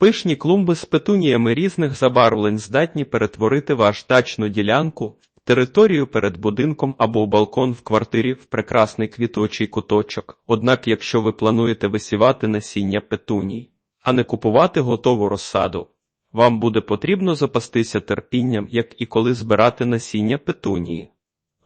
Пишні клумби з петуніями різних забарвлень здатні перетворити ваш дачну ділянку, територію перед будинком або балкон в квартирі в прекрасний квіточий куточок. Однак, якщо ви плануєте висівати насіння петуній, а не купувати готову розсаду, вам буде потрібно запастися терпінням, як і коли збирати насіння петунії.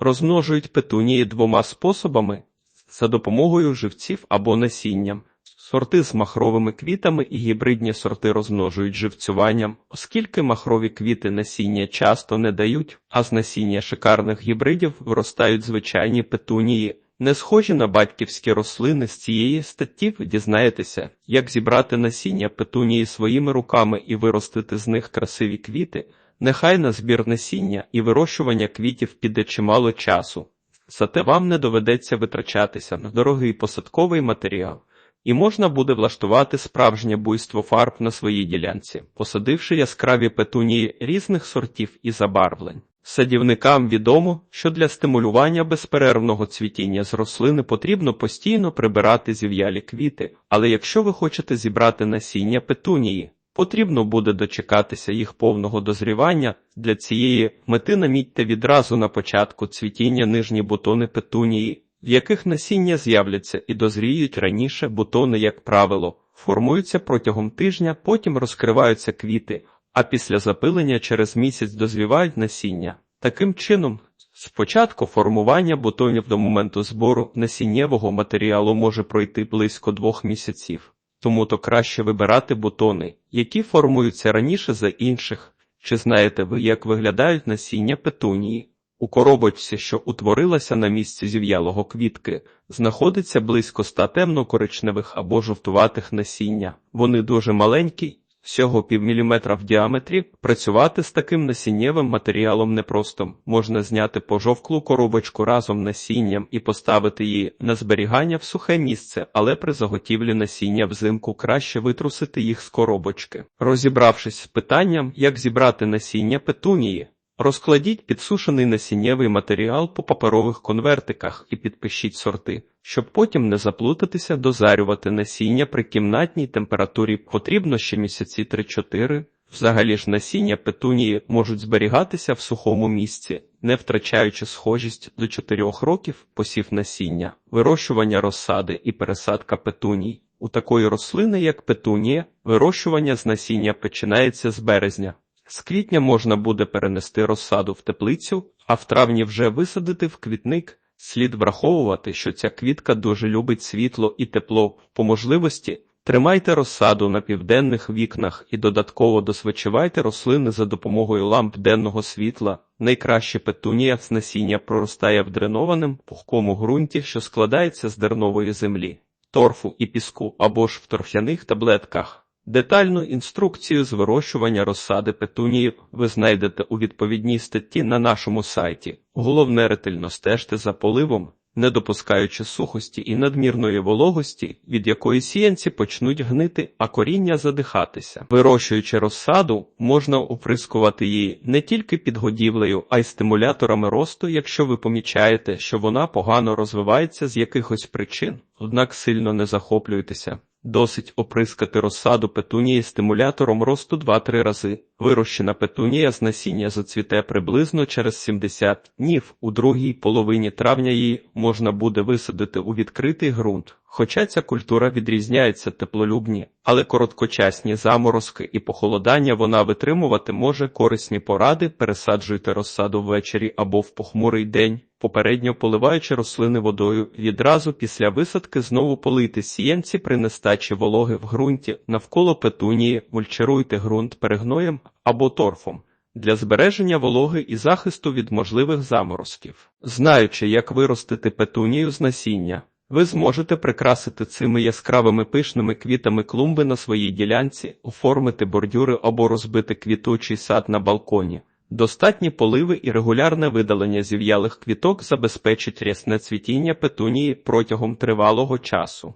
Розмножують петунії двома способами за допомогою живців або насінням. Сорти з махровими квітами і гібридні сорти розмножують живцюванням, оскільки махрові квіти насіння часто не дають, а з насіння шикарних гібридів виростають звичайні петунії. Не схожі на батьківські рослини з цієї статті ви дізнаєтеся, як зібрати насіння петунії своїми руками і виростити з них красиві квіти. Нехай на збір насіння і вирощування квітів піде чимало часу. Зате вам не доведеться витрачатися на дорогий посадковий матеріал, і можна буде влаштувати справжнє буйство фарб на своїй ділянці, посадивши яскраві петунії різних сортів і забарвлень. Садівникам відомо, що для стимулювання безперервного цвітіння з рослини потрібно постійно прибирати зів'ялі квіти, але якщо ви хочете зібрати насіння петунії, потрібно буде дочекатися їх повного дозрівання. Для цієї мети намітьте відразу на початку цвітіння нижні бутони петунії, в яких насіння з'являться і дозріють раніше бутони, як правило, формуються протягом тижня, потім розкриваються квіти, а після запилення через місяць дозрівають насіння. Таким чином, спочатку формування бутонів до моменту збору насіннєвого матеріалу може пройти близько двох місяців, тому то краще вибирати бутони, які формуються раніше за інших. Чи знаєте ви, як виглядають насіння петунії? У коробочці, що утворилася на місці зів'ялого квітки, знаходиться близько ста темно-коричневих або жовтуватих насіння. Вони дуже маленькі, всього півміліметра в діаметрі. Працювати з таким насіннєвим матеріалом непросто. Можна зняти пожовклу коробочку разом насінням і поставити її на зберігання в сухе місце, але при заготівлі насіння взимку краще витрусити їх з коробочки. Розібравшись з питанням, як зібрати насіння петунії, Розкладіть підсушений насіннєвий матеріал по паперових конвертиках і підпишіть сорти, щоб потім не заплутатися, дозарювати насіння при кімнатній температурі потрібно ще місяці 3-4. Взагалі ж насіння петунії можуть зберігатися в сухому місці, не втрачаючи схожість до 4 років посів насіння, вирощування розсади і пересадка петуній. У такої рослини, як петунія, вирощування з насіння починається з березня. З квітня можна буде перенести розсаду в теплицю, а в травні вже висадити в квітник. Слід враховувати, що ця квітка дуже любить світло і тепло. По можливості тримайте розсаду на південних вікнах і додатково досвечивайте рослини за допомогою ламп денного світла. Найкраще петунія з насіння проростає в дренованим пухкому ґрунті, що складається з дернової землі, торфу і піску або ж в торфяних таблетках. Детальну інструкцію з вирощування розсади петунії ви знайдете у відповідній статті на нашому сайті. Головне ретельно стежте за поливом, не допускаючи сухості і надмірної вологості, від якої сіянці почнуть гнити, а коріння задихатися. Вирощуючи розсаду, можна оприскувати її не тільки підгодівлею, а й стимуляторами росту, якщо ви помічаєте, що вона погано розвивається з якихось причин, однак сильно не захоплюйтеся. Досить оприскати розсаду петунії стимулятором росту 2-3 рази. Вирощена петунія з насіння зацвіте приблизно через 70 днів. У другій половині травня її можна буде висадити у відкритий ґрунт. Хоча ця культура відрізняється теплолюбні, але короткочасні заморозки і похолодання вона витримувати може корисні поради, пересаджуйте розсаду ввечері або в похмурий день, попередньо поливаючи рослини водою, відразу після висадки знову полити сіянці при нестачі вологи в ґрунті, навколо петунії, мульчируйте ґрунт перегноєм або торфом. Для збереження вологи і захисту від можливих заморозків, знаючи, як виростити петунію з насіння, ви зможете прикрасити цими яскравими пишними квітами клумби на своїй ділянці, оформити бордюри або розбити квітучий сад на балконі. Достатні поливи і регулярне видалення зів'ялих квіток забезпечить рясне цвітіння петунії протягом тривалого часу.